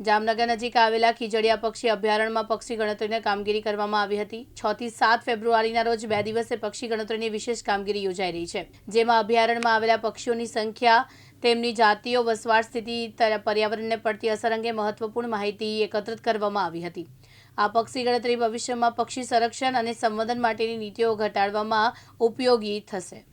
જામનગર નજીક આવેલા ખીજડીયા પક્ષી અભયારણ્યમાં પક્ષી ગણતરીની કામગીરી કરવામાં આવી હતી. છ થી સાત ફેબ્રુઆરીના રોજ બે દિવસે પક્ષી ગણતરીની વિશેષ કામગીરી યોજાઈ રહી છે. જેમાં અભયારણ્યમાં આવેલા પક્ષીઓની સંખ્યા, તેમની જાતિઓ, વસવાટ સ્થિતિ પર્યાવરણને પડતી અસર અંગે મહત્વપૂર્ણ માહિતી એકત્રિત કરવામાં આવી હતી. આ પક્ષી ગણતરી ભવિષ્યમાં પક્ષી સંરક્ષણ અને સંવર્ધન માટેની નીતિઓ ઘટાડવામાં ઉપયોગી થશે.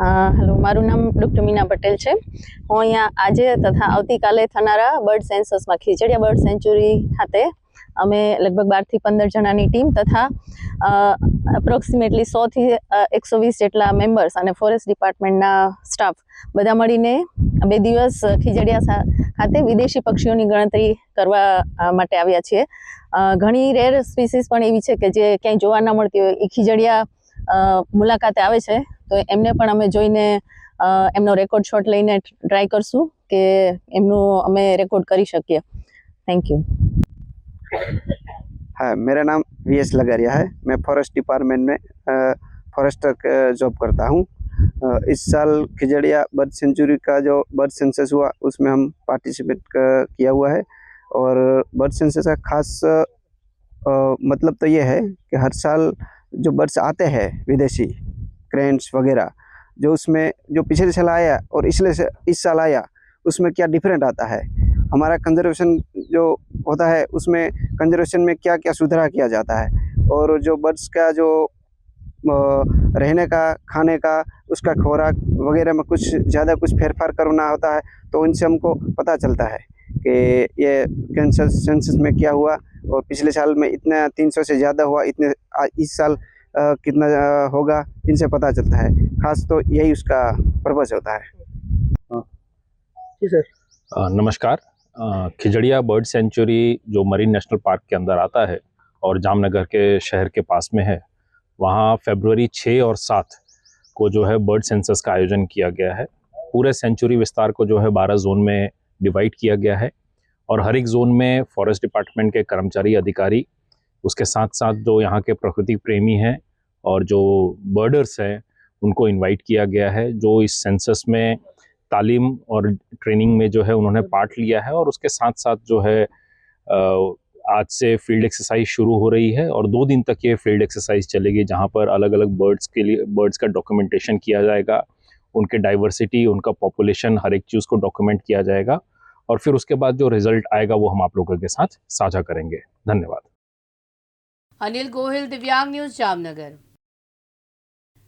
હેલો મારું નામ ડૉક્ટર મીના પટેલ છે. હું અહીંયા આજે તથા આવતીકાલે થનારા બર્ડ સેન્સસમાં ખીચડિયા બર્ડ સેન્ચુરી ખાતે અમે લગભગ બારથી પંદર જણાની ટીમ તથા અપ્રોક્સિમેટલી સોથી એકસો વીસ જેટલા મેમ્બર્સ અને ફોરેસ્ટ ડિપાર્ટમેન્ટના સ્ટાફ બધા મળીને બે દિવસ ખીજડિયા ખાતે વિદેશી પક્ષીઓની ગણતરી કરવા માટે આવ્યા છીએ. ઘણી રેર સ્પીસીસ પણ એવી છે કે જે ક્યાંય જોવા ન મળતી હોય. એ ખીજડીયા મુલાકાતે આવે છે તો એમને પણ અમે જોઈને અ, એમનો રેકોર્ડ શોટ લઈને ટ્રાય કરશું કે એમનું અમે રેકોર્ડ કરી શકીએ થેન્ક યુ हाँ मेरा नाम वी एस लगारिया है मैं फॉरेस्ट डिपार्टमेंट में फॉरेस्टर जॉब करता हूँ अ, इस साल खिजड़िया बर्ड सेंचुरी का जो बर्ड सेंसस हुआ उसमें हम पार्टिसिपेट किया हुआ है और बर्ड सेंसस का खास अ, मतलब तो ये है कि हर साल जो बर्ड्स आते हैं, विदेशी क्रेंट्स वगैरह, जो उसमें, जो पिछले साल आया और इसलिए इस साल आया, उसमें क्या डिफरेंट आता है? हमारा कंजर्वेशन जो होता है, उसमें कंजर्वेशन में क्या क्या सुधारा किया जाता है? और जो बर्ड्स का जो रहने का, खाने का, उसका खुराक वगैरह में कुछ ज़्यादा कुछ फेरफार करना होता है तो उनसे हमको पता चलता है कि ये कैंसर सेंसस में क्या हुआ और पिछले साल में इतना तीन सौ से ज़्यादा हुआ इतने इस साल अ, कितना होगा इनसे पता चलता है। खास तो यही उसका पर्पज़ होता है। जी सर। नमस्कार। खिजड़िया बर्ड सेंचुरी जो मरीन नेशनल पार्क के अंदर आता है और जामनगर के शहर के पास में है वहाँ फरवरी छः और सात को जो है बर्ड सेंसस का आयोजन किया गया है। पूरे सेंचुरी विस्तार को जो है बारह जोन में डिवाइड किया गया है। और हर एक जोन में फॉरेस्ट डिपार्टमेंट के कर्मचारी, अधिकारी, उसके साथ साथ जो यहाँ के प्रकृति प्रेमी हैं और जो बर्डर्स हैं, उनको इनवाइट किया गया है, जो इस सेंसस में तालीम और ट्रेनिंग में जो है उन्होंने पार्ट लिया है और उसके साथ साथ जो है आज से फ़ील्ड एक्सरसाइज शुरू हो रही है और दो दिन तक ये फ़ील्ड एक्सरसाइज चलेगी जहाँ पर अलग अलग बर्ड्स के लिए बर्ड्स का डॉक्यूमेंटेशन किया जाएगा, उनके डाइवर्सिटी उनका पॉपुलेशन हर एक चीज़ को डॉक्यूमेंट किया जाएगा और फिर उसके बाद जो रिज़ल्ट आएगा वो हम आप लोगों के साथ साझा करेंगे। धन्यवाद। अनिल गोहिल, दिव्यांग न्यूज़ जामनगर।